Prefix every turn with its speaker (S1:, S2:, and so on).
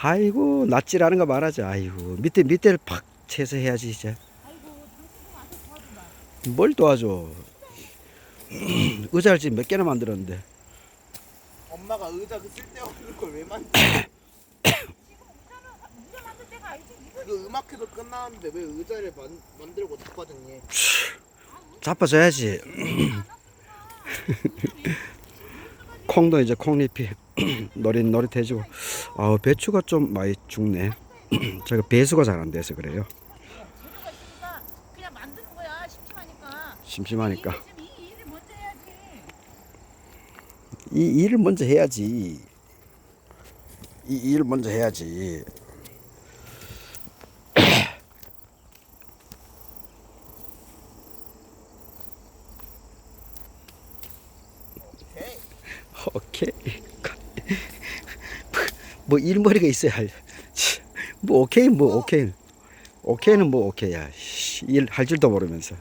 S1: 아이고 낫지라는 거 말하자. 아이고 밑에 밑에를 팍 채서 해야지 이제. 뭘 도와줘. 의자를 지금 몇 개나 만들었는데.
S2: 엄마가 의자 그 쓸데없는 걸 왜
S3: 만들 이거
S2: 음악회도 끝나는데 왜 의자를 만, 만들고 자빠졌니?
S1: 자빠져야지. 콩도 이제 콩잎이 노릿노릿해지고. 아 배추가 좀 많이 죽네. 제가 배수가 잘 안 돼서 그래요.
S3: 재료가 있으니까 그냥 만드는 거야 심심하니까
S1: 심심하니까.
S3: 이, 일- 이 일을 먼저 해야지
S1: 이 일을 먼저 해야지. 이 일을 먼저 해야지. 오케이. 뭐 일머리가 있어야 할. 뭐 오케이 뭐 오케이. 오케이는 뭐 오케이야. 일 할 줄도 모르면서.